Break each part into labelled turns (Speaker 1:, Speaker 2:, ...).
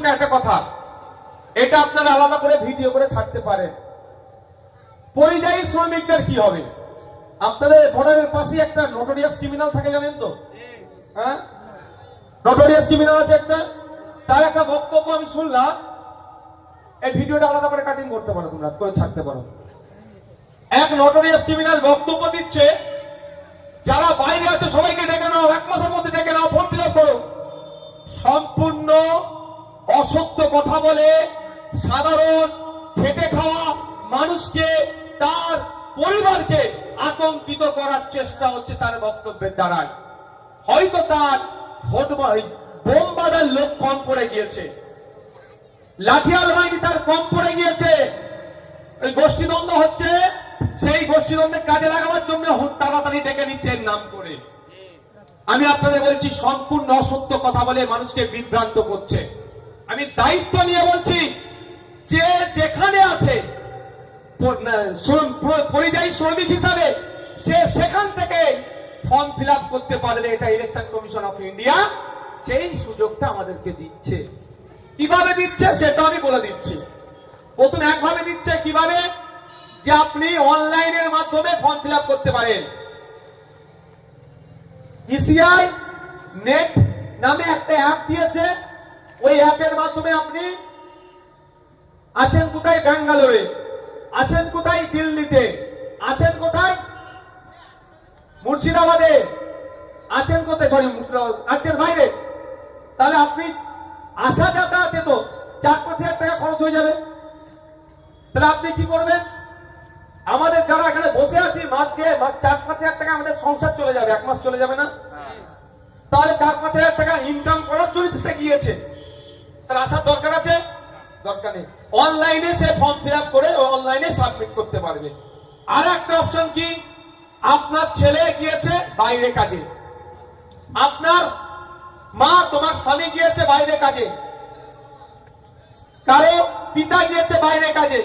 Speaker 1: গুরুত্বপূর্ণ একটা কথা। এটা আপনারা আলাদা করে ভিডিও করে ছাড়তে পারেন। পরিযায়ী শ্রমিকদের কি হবে? আপনাদের বর্ডারের পাশে একটা নোটোরিয়াস ক্রিমিনাল থাকে, জানেন তো? হ্যাঁ? নোটোরিয়াস ক্রিমিনাল আছে একটা। তার একটা বক্তব্য আমি শুনলাম। এই ভিডিওটা আলাদা করে কাটিং করতে পারো তোমরা, করে ছাড়তে পারো। এক নোটোরিয়াস ক্রিমিনাল বক্তব্য দিচ্ছে, যারা বাইরে আছে সবাইকে ডেকে নাও, এক মাসের মধ্যে ডেকে নাও ফর্ম ফিল করো। সম্পূর্ণ অসত্য কথা বলে সাধারণ খেটে খাওয়া মানুষকে তার পরিবারকে আতঙ্কিত করার চেষ্টা হচ্ছে তার বক্তব্যের দ্বারায়। হয়তো তার বোম বাঁধার লোক কম পড়ে গিয়েছে। লাঠিয়াল বাহিনী তার কম পড়ে গিয়েছে। এই গোষ্ঠীদ্বন্দ্ব হচ্ছে, সেই গোষ্ঠীদ্বন্দ্বে কাজে লাগাবার জন্য তাড়াতাড়ি ডেকে নিচ্ছে নাম করে। আমি আপনাদের বলছি, সম্পূর্ণ অসত্য কথা বলে মানুষকে বিভ্রান্ত করছে। আমি দায়িত্ব নিয়ে বলছি, যে যেখানে আছে পরিযায়ী শ্রমিক হিসাবে, সে সেখান থেকে ফর্ম ফিল করতে পারবে এটা ইলেকশন কমিশন অফ ইন্ডিয়া সেই সুযোগটা আমাদেরকে দিচ্ছে। কীভাবে দিচ্ছে সেটা আমি বলে দিচ্ছি। প্রথম একভাবে দিচ্ছে কীভাবে? যে আপনি অনলাইনের মাধ্যমে ফর্ম ফিল করতে পারেন। ইসিআই নেট নামে একটা অ্যাপ দিয়েছে। ওই অ্যাপের মাধ্যমে আপনি আছেন কোথায় ব্যাঙ্গালোরে? আছেন কোথায় দিল্লিতে? আছেন কোথায়? মুর্শিদাবাদে? আছেন কোথায়? সরি মুর্শিদাবাদ রাজ্যের বাইরে। তাহলে আপনি আসা যাতায়াতে তো চার পাঁচ হাজার টাকা খরচ হয়ে যাবে। তাহলে আপনি কি করবেন? আমাদের যারা এখানে বসে আছি মাস গিয়ে চার পাঁচ হাজার টাকা আমাদের সংসার চলে যাবে এক মাস চলে যাবে না? তাহলে চার পাঁচ হাজার টাকা ইনকাম করার জন্য সে গিয়েছে। আসার দরকার আছে? দরকার নেই। অনলাইনে সে ফর্ম ফিল করে অনলাইনে সাবমিট করতে পারবে। আর একটা অপশন কি? আপনার ছেলে গিয়েছে বাইরে কাজে। আপনার মা তোমার স্বামী গিয়েছে বাইরে কাজে। কারও পিতা গিয়েছে বাইরে কাজে।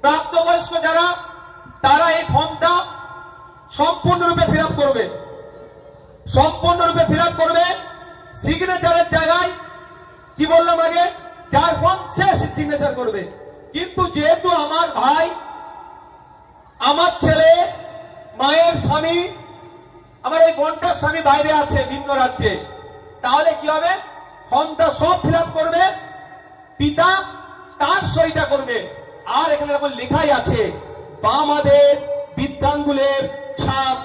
Speaker 1: প্রাপ্তবয়স্ক যারা, তারা এই ফর্মটা সম্পূর্ণরূপে ফিল করবে। সম্পূর্ণরূপে ফিল করবে। সিগনেচারের জায়গায় কি বললাম আগে? যার ফর্ম সে সিগনেচার করবে। কিন্তু যেহেতু আমার ভাই, আমার ছেলে, মায়ের স্বামী, আমার এই বোনটার স্বামী বাইরে আছে ভিন্ন রাজ্যে, তাহলে কি হবে? ফর্মটা সব ফিল করবে, পিতা তার সইটা করবে। আর এখানে এখন লেখাই আছে, বামাদের বিদ্যাঙ্গুলের ছাপ,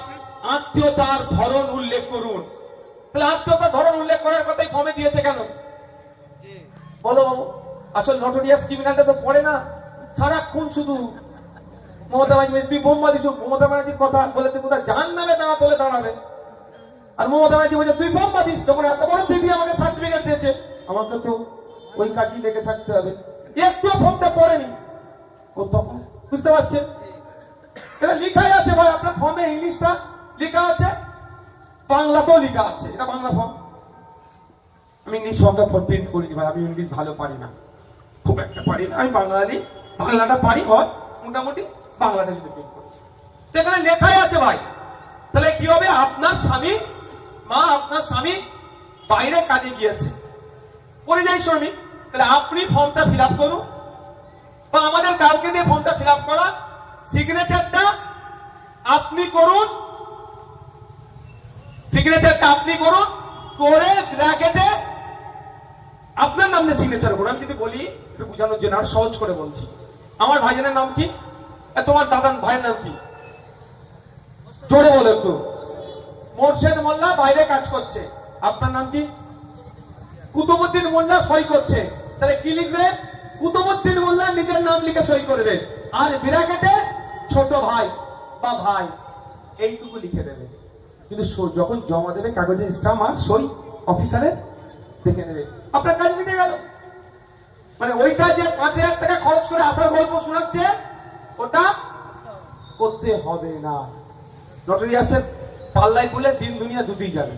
Speaker 1: আত্মীয়তার ধরন উল্লেখ করুন। তাহলে আত্মীয়তার ধরন উল্লেখ করার কথাই ফর্মে দিয়েছে কেন? বলো, আসল নটোরিয়াস ক্রিমিনালটা তো পড়ে না। সারাক্ষণ শুধু মমতা ব্যানার্জি, তুই বোম্বা দিস মমতা ব্যানার্জির কথা বলেছে, কোথায়? জান নামে দাঁড়া তোলে দাঁড়াবে। আর মমতা ব্যানার্জি বলছে, তুই বোম্বা দিস তখন এত বড় দিদি আমাকে সার্টিফিকেট দিয়েছে, আমাকে তো ওই কাজই দেখে থাকতে হবে। একটু ফর্মটা পড়েনি। ও তখন বুঝতে পারছেন এটা লেখাই আছে ভাই, আপনার ফর্মে ইংলিশটা লেখা আছে, বাংলাতেও লেখা আছে, এটা বাংলা ফর্ম আমি ইংলিশ ফর্মটা প্রিন্ট করিনি ভাই, আমি ইংলিশ ভালো পারি না। খুব একটা পারি না, আমি বাঙালি বাংলাটা পারি হয় মোটামুটি বাংলাটা কিন্তু প্রিন্ট করছি। তো এখানে লেখাই আছে ভাই। তাহলে কি হবে? আপনার স্বামী, মা আপনার স্বামী বাইরে কাজে গিয়েছে। পরিযায়ী শ্রমিক, তাহলে আপনি ফর্মটা ফিল আপ করুন। বা আমাদের কালকে দিয়ে ফর্মটা ফিল আপ করা সিগনেচারটা আপনি করুন। সিগনেচারটা আপনি করুন, করে ব্র্যাকেটে আপনার নাম সিগনেচার করুন আমি যদি বলি, একটু বোঝানোর জন্য আর সহজ করে বলছি। আমার ভাইজানের নাম কি? তোমার দাদার ভাইয়ের নাম কি? জোরে বলো একটু। মোর্শেদ মোল্লা বাইরে কাজ করছে। আপনার নাম কি? কুতুবুদ্দিন মোল্লা সই করছে। তাহলে কি লিখবে? কুতুবুদ্দিন মোল্লা নিজের নাম লিখে সই করবে। আর বিরাকেটে ছোট ভাই বা ভাই, এইটুকু লিখে দেবে। কিন্তু যখন জমা দেবে, কাগজে স্টাম্প আর সই অফিসারের দেখে নেবে। আপনার কাজ মিটে গেল। মানে ওইটা যে পাঁচ হাজার টাকা খরচ করে আসার গল্প শোনাচ্ছে, ওটা করতে হবে না। নটরিয়াসের পাল্লাই বলে দিন দুনিয়া দুটোই যাবে।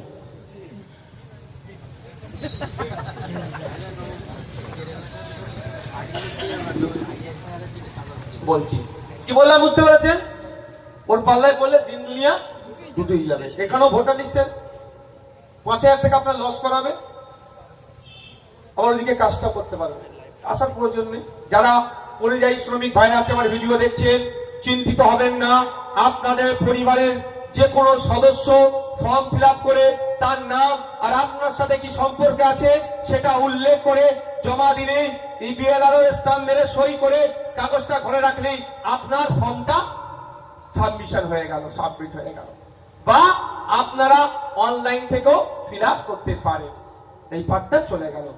Speaker 1: বলছি, কি বললাম বুঝতে পেরেছেন? ওর পাল্লায় বললে দিন দুনিয়া দুটোই যাবে। এখানেও ভোটার লিস্টের পাঁচ হাজার টাকা আপনার লস করাবে। আমার ওদিকে কাজটা করতে পারবে আসার প্রয়োজন নেই। যারা পরিযায়ী শ্রমিক ভাইরা আছে, আমার ভিডিও দেখছেন, চিন্তিত হবেন না। আপনাদের পরিবারের যে কোনো সদস্য ফর্ম ফিল করে তার নাম আর আপনার সাথে কি সম্পর্ক আছে, সেটা উল্লেখ করে জমা দিলে ইবিএলআরও স্থান মেরে সই করে কাগজটা ঘরে রাখলেই আপনার ফর্মটা সাবমিশন হয়ে গেল সাবমিট হয়ে গেল। বা আপনারা অনলাইন থেকেও ফিল করতে পারেন। এই পার্টটা চলে গেল।